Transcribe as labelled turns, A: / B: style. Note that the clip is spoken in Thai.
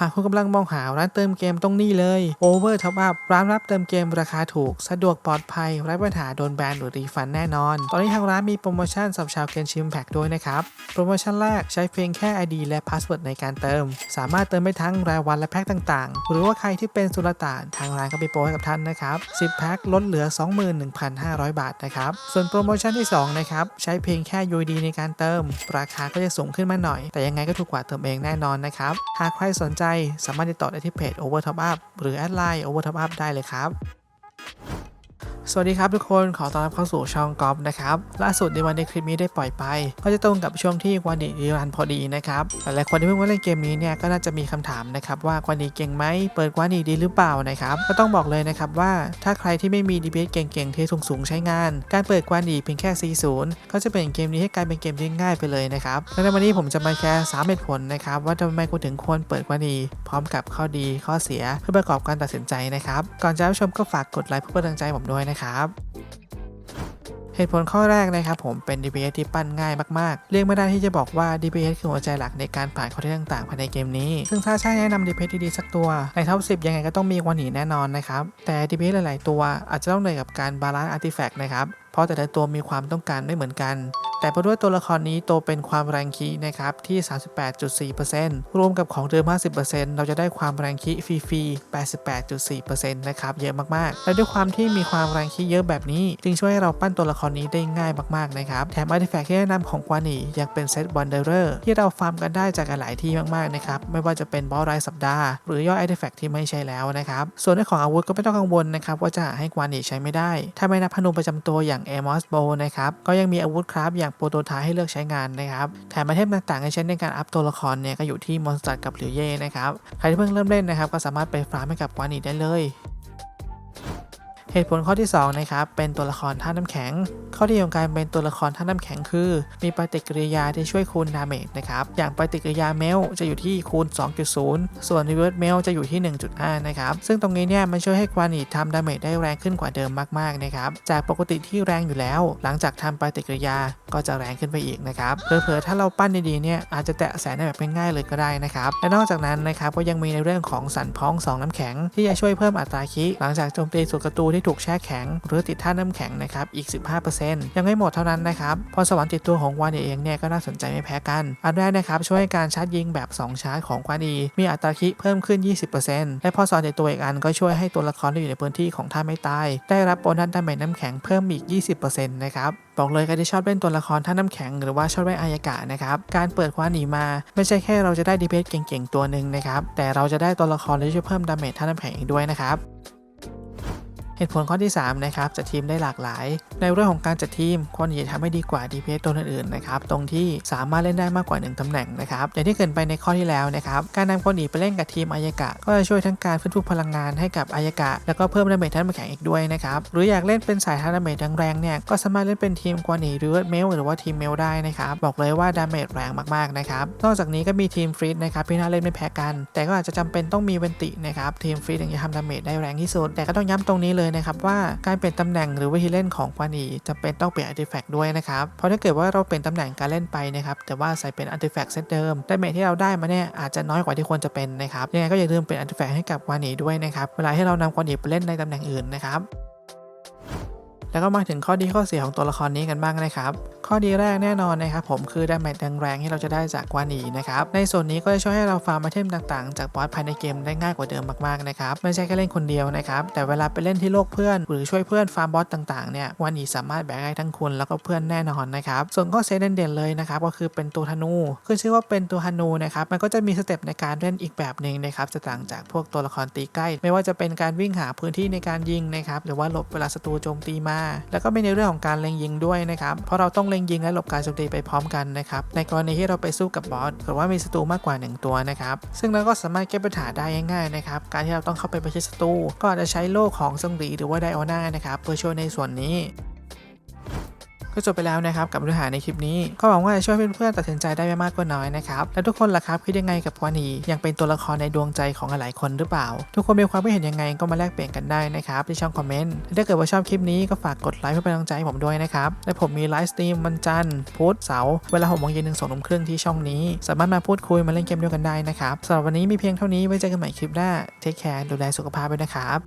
A: หากคุณกำลังมองหาร้านเติมเกมต้องนี่เลย Over Top Up ร้านรับเติมเกมราคาถูก สะดวกปลอดภัยไร้ปัญหาโดนแบนหรือรีฟันแน่นอน ตอนนี้ทางร้านมีโปรโมชั่นสำหรับชาวเกนชิมแพ็กด้วยนะครับ โปรโมชั่นแรกใช้เพียงแค่ ID และพาสเวิร์ดในการเติม สามารถเติมได้ทั้งรายวันและแพ็คต่างๆ หรือว่าใครที่เป็นสุลต่านทางร้านก็มีโปรให้กับท่านนะครับ10แพ็คลดเหลือ 21,500 บาทนะครับส่วนโปรโมชั่นที่ 2 นะครับ ใช้เพียงแค่ UID ในการเติม ราคาก็จะสูงขึ้นมาหน่อย แต่ยังไงก็ถูกกว่าเติมเองแน่นอนนะครับหากใครสนใจสามารถติดต่อได้ที่เพจ Over Top Up หรือแอดไลน์ Over Top Up ได้เลยครับ สวัสดีครับทุกคนขอต้อนรับเข้าสู่ช่องกอล์ฟนะครับล่าสุดในวันในคลิปนี้ได้ปล่อยไป ก็จะตรงกับช่วงที่กวานดีรีรันพอดีนะครับหลายๆคนที่เพิ่งมาเล่นเกมนี้เนี่ยก็น่าจะมีคำถามนะครับว่ากวานดีเก่งไหมเปิดกวานดีดีหรือเปล่านะครับก็ต้องบอกเลยนะครับว่าถ้าใครที่ไม่มี DPS เก่งๆที่สูงๆใช้งาน การเปิดกวานดีเพียงแค่ 40 ก็จะเป็นเกมนี้ให้กลายเป็นเกมที่ง่ายไปเลยนะครับและในวันนี้ผมจะมาแชร์3เหตุผลนะครับว่าทำไมคุณถึงควรเปิดกวานดี พร้อมกับข้อดีข้อเสียเพื่อประกอบการตัดสินใจนะครับก่อนจะรับชมก็ฝากกดไลค์เพื่อเป็นกำลังใจผมด้วยนะครับเหตุผลข้อแรกนะครับผมเป็น DPS ที่ปั้นง่ายมากๆ เรียกไม่ได้ที่จะบอกว่า DPS คือหัวใจหลักในการผ่านข้อที่ต่างๆภายในเกมนี้ ซึ่งถ้าใช่แนะนำ DPS ที่ดีสักตัว ในท็อป10 ยังไงก็ต้องมีวันหนีแน่นอนนะครับ แต่ DPS หลายๆ ตัวอาจจะต้องเหนื่อยกับการบาลานซ์อาร์ติแฟกต์นะครับ เพราะแต่ละตัวมีความต้องการไม่เหมือนกัน แต่เพราะด้วยตัวละครนี้โตเป็นความแรงคีนะครับที่ 38.4%รวมกับของเดิม 50%เราจะได้ความแรงคีฟรีๆ88.4%นะครับเยอะมากๆ และด้วยความที่มีความแรงคีเยอะแบบนี้ จึงช่วยให้เราปั้นตัวละครนี้ได้ง่ายมากๆนะครับแถมอาร์ติแฟกต์ที่แนะนำของกวานียังเป็นเซตวันเดอร์ที่เราฟาร์มกันได้จากหลายที่มากๆนะครับไม่ว่าจะเป็นบอสรายสัปดาห์ หรือย่อยอาร์ติแฟกต์ที่ไม่ใช่แล้วนะครับส่วนในของอาวุธก็ไม่ต้องกังวลนะครับว่าจะให้กวานีใช้ไม่ได้ ถ้าไม่นับพนมประจำตัวอย่างเอมอสโบนะครับ ก็ยังมีอาวุธครับอย่างโปรโตไทป์ให้เลือกใช้งานนะครับ แถมไอเทมต่างๆให้ใช้ในการอัพตัวละครเนี่ยก็อยู่ที่มอนสเตอร์กับหลิวเย่นะครับ ใครที่เพิ่งเริ่มเล่นนะครับ ก็สามารถไปฟาร์มให้กับกวานีได้เลย เหตุผลข้อที่2นะครับเป็นตัวละครท่าน้ำแข็ง ข้อดีของการเป็นตัวละครท่าน้ำแข็งคือ มีปฏิกิริยาที่ช่วยคูณดาเมจนะครับอย่างปฏิกิริยาเมลจะอยู่ที่คูณ 2.0 ส่วน reverse mail จะอยู่ที่ 1.5 นะครับ ซึ่งตรงนี้เนี่ยมันช่วยให้กวานีทำดาเมจได้แรงขึ้นกว่าเดิมมากๆนะครับจากปกติที่แรงอยู่แล้ว หลังจากทำปฏิกิริยาก็จะแรงขึ้นไปอีกนะครับเผลอๆถ้าเราปั้นดีๆเนี่ยอาจจะแตะแสนได้แบบง่ายๆเลยก็ได้นะครับและนอกจากนั้นนะครับก็ยังมีในเรื่องของสันพ้องสองน้ำแข็ง ที่จะช่วยเพิ่มอัตราคิหลังจากโจมตีสุดกระตูที่ถูกแช่แข็ง หรือติดท่าน้ำแข็งนะครับอีก 15%ยังไม่หมดเท่านั้นนะครับพรสวรรค์ติดตัวของวานเองเนี่ยก็น่าสนใจไม่แพ้กัน อันแรกนะครับช่วยให้การชาร์จยิงแบบ 2 ชาร์จของควานีมีอัตราคิเพิ่มขึ้น 20%และพอสวรรค์ติดตัวอีกอันก็ช่วยให้ตัวละครที่อยู่ในพื้นที่ของท่านไม่ตายได้รับโบนัสดาเมจน้ำแข็งเพิ่มอีก 20%นะครับบอกเลยใครที่ชอบเล่นตัวละครท่าน้ำแข็งหรือว่าชอบเล่นอายากะนะครับการเปิดควาหนีมา ไม่ใช่แค่เราจะได้ดีเพสเก่งๆตัวหนึ่งนะครับแต่เราจะได้ตัวละครที่ช่วยเพิ่มดาเมจท่าน้ำแข็งอีกด้วยนะครับ เหตุผลข้อที่3นะครับจัดทีมได้หลากหลาย ในเรื่องของการจัดทีมควรจะทำให้ดีกว่า DPS ตัวอื่นๆนะครับตรงที่สามารถเล่นได้มากกว่า 1ตำแหน่งนะครับอย่างที่เกินไปในข้อที่แล้วนะครับการนำคนอีไปเล่นกับทีมอายกะ ก็จะช่วยทั้งการฟื้นฟูพลังงานให้กับอายกะ แล้วก็เพิ่มดาเมจท่านน้ำแข็งอีกด้วยนะครับหรืออยากเล่นเป็นสายท่านดาเมจแรงๆเนี่ยก็สามารถเล่นเป็นทีมกวานีหรือเมลหรือว่าทีมเมลได้นะครับบอกเลยว่าดาเมจแรงมากๆนะครับนอกจากนี้ก็มีทีมฟรีดนะครับที่น่าเล่นไม่แพ้กัน แต่ก็อาจจะจำเป็นต้องมีเวนตินะครับทีมฟรีดถึงจะทำดาเมจได้แรงที่สุดแต่ก็ต้องย้ำตรงนี้เลยนะครับว่าการเปลี่ยนตำแหน่งหรือวิธีเล่นของควานีจำเป็นต้องเปลี่ยนอาร์ติแฟกต์ด้วยนะครับ เพราะถ้าเกิดว่าเราเปลี่ยนตำแหน่งการเล่นไปนะครับแต่ว่าใส่เป็นอาร์ติแฟกต์เซตเดิมได้เมทที่เราได้มาเนี่ยอาจจะน้อยกว่าที่ควรจะเป็นนะครับยังไงก็อย่าลืมเปลี่ยนอาร์ติแฟกต์ให้กับควานีด้วยนะครับเวลาที่เรานำควานีไปเล่นในตำแหน่งอื่นนะครับแล้วก็มาถึงข้อดีข้อเสียของตัวละครนี้กันบ้างนะครับ ข้อดีแรกแน่นอนนะครับผมคือดาเมจแรงๆที่เราจะได้จากกวานีนะครับในส่วนนี้ก็จะช่วยให้เราฟาร์มไอเทมต่างๆ จากบอสภายในเกมได้ง่ายกว่าเดิมมากๆนะครับไม่ใช่แค่เล่นคนเดียวนะครับแต่เวลาไปเล่นที่โลกเพื่อน หรือช่วยเพื่อนฟาร์มบอสต่างๆเนี่ยวานีสามารถแบกได้ทั้งคุณแล้วก็เพื่อนแน่นอนนะครับส่วนข้อเสียเด่นๆเลยนะครับก็คือเป็นตัวธนูขึ้นชื่อว่าเป็นตัวธนูนะครับมันก็จะมีสเต็ปในการเล่นอีกแบบหนึ่งนะครับจะต่างจากพวกตัวละครตีใกล้ ไม่ว่าจะเป็นการวิ่งหาพื้นที่ในการยิงนะครับหรือว่าหลบเวลาศัตรูโจมตีมา แล้วก็มีในเรื่องของการเล็งยิงด้วยนะครับเพราะเราต้องเลงยิงและหลบการโจมตีไปพร้อมกันนะครับ ในกรณีที่เราไปสู้กับบอสหรือว่ามีศัตรูมากกว่า 1 ตัวนะครับ ซึ่งเราก็สามารถแก้ปัญหาได้ง่ายๆนะครับ การที่เราต้องเข้าไปประชิดศัตรูก็อาจจะใช้โล่ของซงหรีหรือว่าไดออนานะครับเพื่อช่วยในส่วนนี้ ก็จบไปแล้วนะครับกับเนื้อหาในคลิปนี้ก็หวังว่าจะช่วยเพื่อนๆตัดสินใจได้ไม่มากก็น้อยนะครับแล้วทุกคนล่ะครับคิดยังไงกับวานียังเป็นตัวละครในดวงใจของหลายคนหรือเปล่า ทุกคนมีความคิดเห็นยังไงก็มาแลกเปลี่ยนกันได้นะครับที่ช่องคอมเมนต์และถ้าเกิดว่าชอบคลิปนี้ก็ฝากกดไลค์เพื่อเป็นกำลังใจให้ผมด้วยนะครับและผมมีไลฟ์สตรีมวันจันทร์พุธเสาร์เวลาหกโมงเย็นถึงสองทุ่มครึ่งที่ช่องนี้ สามารถมาพูดคุยมาเล่นเกมด้วยกันได้นะครับสำหรับวันนี้มีเพียงเท่านี้ไว้เจอกันใหม่คลิปหน้าเทคแคร์ดูแลสุขภาพด้วยนะครับ